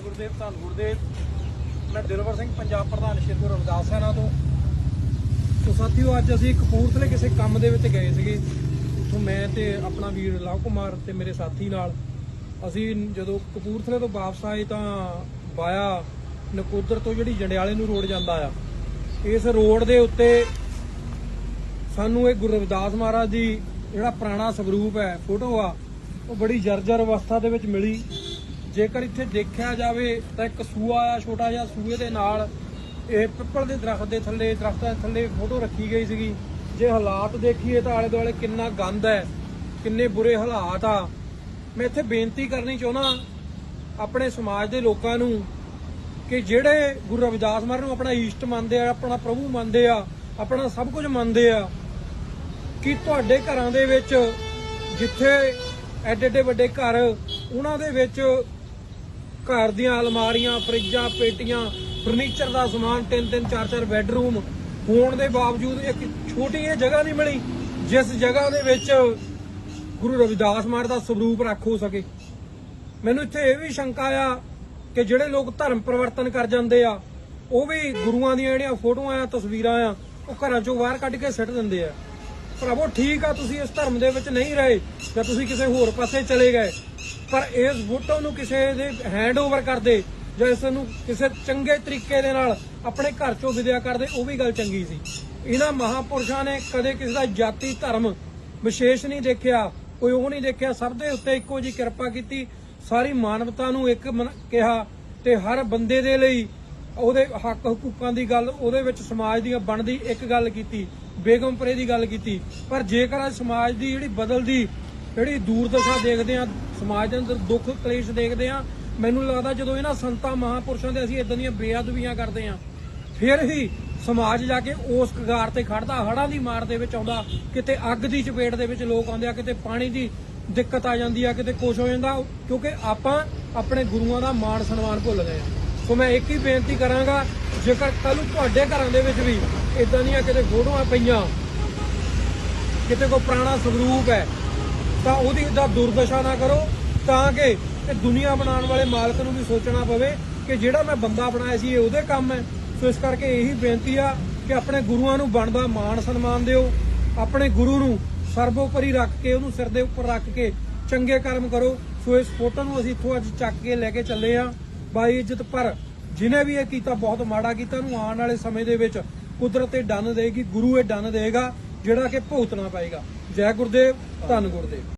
ਗੁਰਦੇਵ ਧੰਨ ਗੁਰਦੇਵ ਮੈਂ ਦਿਲਵਰ ਸਿੰਘ, ਪੰਜਾਬ ਪ੍ਰਧਾਨ ਸ਼੍ਰੀ ਗੁਰੂ ਰਵਿਦਾਸ ਸੈਨਾ ਤੋਂ। ਸੋ ਸਾਥੀਓ, ਅੱਜ ਅਸੀਂ ਕਪੂਰਥਲੇ ਕਿਸੇ ਕੰਮ ਦੇ ਵਿੱਚ ਗਏ ਸੀਗੇ। ਉੱਥੋਂ ਮੈਂ ਤੇ ਆਪਣਾ ਵੀਰ ਲਵ ਕੁਮਾਰ ਤੇ ਮੇਰੇ ਸਾਥੀ ਨਾਲ ਅਸੀਂ ਜਦੋਂ ਕਪੂਰਥਲੇ ਤੋਂ ਵਾਪਸ ਆਏ ਤਾਂ ਬਾਇਆ ਨਕੋਦਰ ਤੋਂ ਜਿਹੜੀ ਜੰਡਿਆਲੇ ਨੂੰ ਰੋਡ ਜਾਂਦਾ ਆ। ਇਸ ਰੋਡ ਦੇ ਉੱਤੇ ਸਾਨੂੰ ਇਹ ਗੁਰੂ ਰਵਿਦਾਸ ਮਹਾਰਾਜ ਦੀ ਜਿਹੜਾ ਪੁਰਾਣਾ ਸਵਰੂਪ ਹੈ, ਫੋਟੋ ਆ, ਉਹ ਬੜੀ ਜਰਜਰ ਅਵਸਥਾ ਦੇ ਵਿੱਚ ਮਿਲੀ। ਜੇਕਰ ਇੱਥੇ ਦੇਖਿਆ ਜਾਵੇ ਤਾਂ ਇੱਕ ਸੂਆ ਆ, ਛੋਟਾ ਜਿਹਾ ਸੂਏ ਦੇ ਨਾਲ। ਇਹ ਪਿੱਪਲ ਦੇ ਦਰਖਤ ਦੇ ਥੱਲੇ, ਦਰਖਤਾਂ ਦੇ ਥੱਲੇ ਫੋਟੋ ਰੱਖੀ ਗਈ ਸੀਗੀ। ਜੇ ਹਾਲਾਤ ਦੇਖੀਏ ਤਾਂ ਆਲੇ ਦੁਆਲੇ ਕਿੰਨਾ ਗੰਦ ਹੈ, ਕਿੰਨੇ ਬੁਰੇ ਹਾਲਾਤ ਆ। ਮੈਂ ਇੱਥੇ ਬੇਨਤੀ ਕਰਨੀ ਚਾਹੁੰਦਾ ਆਪਣੇ ਸਮਾਜ ਦੇ ਲੋਕਾਂ ਨੂੰ ਕਿ ਜਿਹੜੇ ਗੁਰੂ ਰਵਿਦਾਸ ਮਹਾਰਾਜ ਨੂੰ ਆਪਣਾ ਈਸ਼ਟ ਮੰਨਦੇ ਆ, ਆਪਣਾ ਪ੍ਰਭੂ ਮੰਨਦੇ ਆ, ਆਪਣਾ ਸਭ ਕੁਝ ਮੰਨਦੇ ਆ, ਕਿ ਤੁਹਾਡੇ ਘਰਾਂ ਦੇ ਵਿੱਚ ਜਿੱਥੇ ਐਡੇ ਐਡੇ ਵੱਡੇ ਘਰ, ਉਹਨਾਂ ਦੇ ਵਿੱਚ ਘਰ ਦੀਆਂ ਅਲਮਾਰੀਆਂ, ਫਰਿੱਜਾਂ, ਪੇਟੀਆਂ, ਫਰਨੀਚਰ ਦਾ ਸਮਾਨ, ਤਿੰਨ ਤਿੰਨ, ਚਾਰ ਚਾਰ ਬੈੱਡਰੂਮ। ਹੋਣ ਦੇ ਬਾਵਜੂਦ ਇੱਕ ਛੋਟੀ ਜਿਹੀ ਜਗ੍ਹਾ ਨਹੀਂ ਮਿਲੀ, ਜਿਸ ਜਗ੍ਹਾ ਦੇ ਵਿੱਚ ਗੁਰੂ ਰਵਿਦਾਸ ਮਹਾਰਾਜ ਦਾ ਸਰੂਪ ਰੱਖ ਹੋ ਸਕੇ। ਮੈਨੂੰ ਇੱਥੇ ਇਹ ਵੀ ਸ਼ੰਕਾ ਆ ਕਿ ਜਿਹੜੇ ਲੋਕ ਧਰਮ ਪਰਿਵਰਤਨ ਕਰ ਜਾਂਦੇ ਆ, ਉਹ ਵੀ ਗੁਰੂਆਂ ਦੀਆਂ ਜਿਹੜੀਆਂ ਫੋਟੋਆਂ ਆ, ਤਸਵੀਰਾਂ ਆ, ਉਹ ਘਰਾਂ ਚੋਂ ਬਾਹਰ ਕੱਢ ਕੇ ਸਿੱਟ ਦਿੰਦੇ ਆ। ਭਰਾਵੋ, ਠੀਕ ਆ, ਤੁਸੀਂ ਇਸ ਧਰਮ ਦੇ ਵਿੱਚ ਨਹੀਂ ਰਹੇ, ਜਾਂ ਤੁਸੀਂ ਕਿਸੇ ਹੋਰ ਪਾਸੇ ਚਲੇ ਗਏ ਪਰ ਇਸ ਫੋਟੋ ਨੂੰ ਕਿਸੇ ਦੇ ਹੈਂਡਓਵਰ ਕਰਦੇ ਜਾਂ ਇਸ ਨੂੰ ਕਿਸੇ ਚੰਗੇ ਤਰੀਕੇ ਦੇ ਨਾਲ ਆਪਣੇ ਘਰ ਚੋਂ ਵਿਦਿਆ ਕਰਦੇ, ਉਹ ਵੀ ਗੱਲ ਚੰਗੀ ਸੀ। ਇਹਨਾਂ ਮਹਾਪੁਰਸ਼ਾਂ ਨੇ ਕਦੇ ਕਿਸੇ ਦਾ ਜਾਤੀ, ਧਰਮ ਵਿਸ਼ੇਸ਼ ਨਹੀਂ ਦੇਖਿਆ, ਕੋਈ ਉਹ ਨਹੀਂ ਦੇਖਿਆ, ਸਭ ਦੇ ਉੱਤੇ ਇੱਕੋ ਜੀ ਕਿਰਪਾ ਕੀਤੀ। ਸਾਰੀ ਮਾਨਵਤਾ ਨੂੰ ਇੱਕ ਮਨ- ਕਿਹਾ ਤੇ ਹਰ ਬੰਦੇ ਦੇ ਲਈ ਉਹਦੇ ਹੱਕ ਹਕੂਕਾਂ ਦੀ ਗੱਲ, ਉਹਦੇ ਵਿੱਚ ਸਮਾਜ ਦੀਆਂ ਬਣਦੀ ਇੱਕ ਗੱਲ ਕੀਤੀ ਬੇਗਮਪੁਰੇ ਦੀ ਗੱਲ ਕੀਤੀ। ਪਰ ਜੇਕਰ ਅੱਜ ਸਮਾਜ ਦੀ ਜਿਹੜੀ ਬਦਲਦੀ ਜਿਹੜੀ ਦੂਰਦਸ਼ਾ ਦੇਖਦੇ ਆ ਸਮਾਜ ਦੇ ਅੰਦਰ ਦੁੱਖ ਕਲੇਸ਼ ਦੇਖਦੇ ਆ ਮੈਨੂੰ ਲੱਗਦਾ ਜਦੋਂ ਇਹਨਾਂ ਸੰਤਾਂ ਮਹਾਪੁਰਸ਼ਾਂ ਦੇ ਅਸੀਂ ਇਦਾਂ ਦੀਆਂ ਬੇਅਦਬੀਆਂ ਕਰਦੇ ਆ ਫਿਰ ਹੀ ਸਮਾਜ ਜਾ ਕੇ ਉਸ ਕਗਾਰ ਤੇ ਖੜਦਾ ਹੜਾਂ ਦੀ ਮਾਰ ਦੇ ਵਿੱਚ ਆਉਂਦਾ, ਕਿਤੇ ਅੱਗ ਦੀ ਚਪੇਟ ਦੇ ਵਿੱਚ ਲੋਕ ਆਉਂਦੇ ਆ, ਕਿਤੇ ਪਾਣੀ ਦੀ ਦਿੱਕਤ ਆ ਜਾਂਦੀ ਆ, ਕਿਤੇ ਕੁਝ ਹੋ ਜਾਂਦਾ, ਕਿਉਂਕਿ ਆਪਾਂ ਆਪਣੇ ਗੁਰੂਆਂ ਦਾ ਮਾਣ ਸਨਮਾਨ ਭੁੱਲ ਗਏ ਸੋ ਮੈਂ ਇੱਕ ਹੀ ਬੇਨਤੀ ਕਰਾਂਗਾ, ਜੇਕਰ ਕੱਲ ਤੁਹਾਡੇ ਘਰਾਂ ਦੇ ਵਿੱਚ ਵੀ ਇਦਾਂ ਦੀਆਂ ਕਿਤੇ ਫੋਟੋਆਂ ਪਈਆਂ, ਕਿਤੇ ਕੋਈ ਪੁਰਾਣਾ ਸਰੂਪ ਹੈ ਤਾਂ ਉਹਦੀ ਦਾ ਦੁਰਦਸ਼ਾ ਨਾ ਕਰੋ, ਤਾਂ ਕਿ ਇਹ ਦੁਨੀਆ ਬਣਾਉਣ ਵਾਲੇ ਮਾਲਕ ਨੂੰ ਵੀ ਸੋਚਣਾ ਪਵੇ ਕਿ ਜਿਹੜਾ ਮੈਂ ਬੰਦਾ ਬਣਾਇਆ ਸੀ, ਇਹ ਉਹਦੇ ਕੰਮ ਹੈ। ਸੋ ਇਸ ਕਰਕੇ ਇਹੀ ਬੇਨਤੀ ਆ ਕਿ ਆਪਣੇ ਗੁਰੂਆਂ ਨੂੰ ਬਣਦਾ ਮਾਣ ਸਨਮਾਨ ਦਿਓ। ਆਪਣੇ ਗੁਰੂ ਨੂੰ ਸਰਬੋਪਰੀ ਰੱਖ ਕੇ, ਉਹਨੂੰ ਸਿਰ ਦੇ ਉੱਪਰ ਰੱਖ ਕੇ ਚੰਗੇ ਕਰਮ ਕਰੋ। ਸੋ ਇਸ ਫੋਟੋ ਨੂੰ ਅਸੀਂ ਇੱਥੋਂ ਅੱਜ ਚੱਕ ਕੇ ਲੈ ਕੇ ਚੱਲੇ ਆ ਬਾਈ ਇੱਜ਼ਤ ਪਰ ਜਿਨੇ ਵੀ ਇਹ ਕੀਤਾ, ਬਹੁਤ ਮਾੜਾ ਕੀਤਾ, ਉਹਨੂੰ ਆਉਣ ਵਾਲੇ ਸਮੇਂ ਦੇ ਵਿੱਚ ਕੁਦਰਤ ਇਹ ਡੰਨ ਦੇਗੀ, ਗੁਰੂ ਇਹ ਡੰਨ ਦੇਗਾ, ਜਿਹੜਾ ਕਿ ਭੁਗਤਣਾ ਪਏਗਾ। ਜੈ ਗੁਰਦੇਵ, ਧੰਨ ਗੁਰਦੇਵ।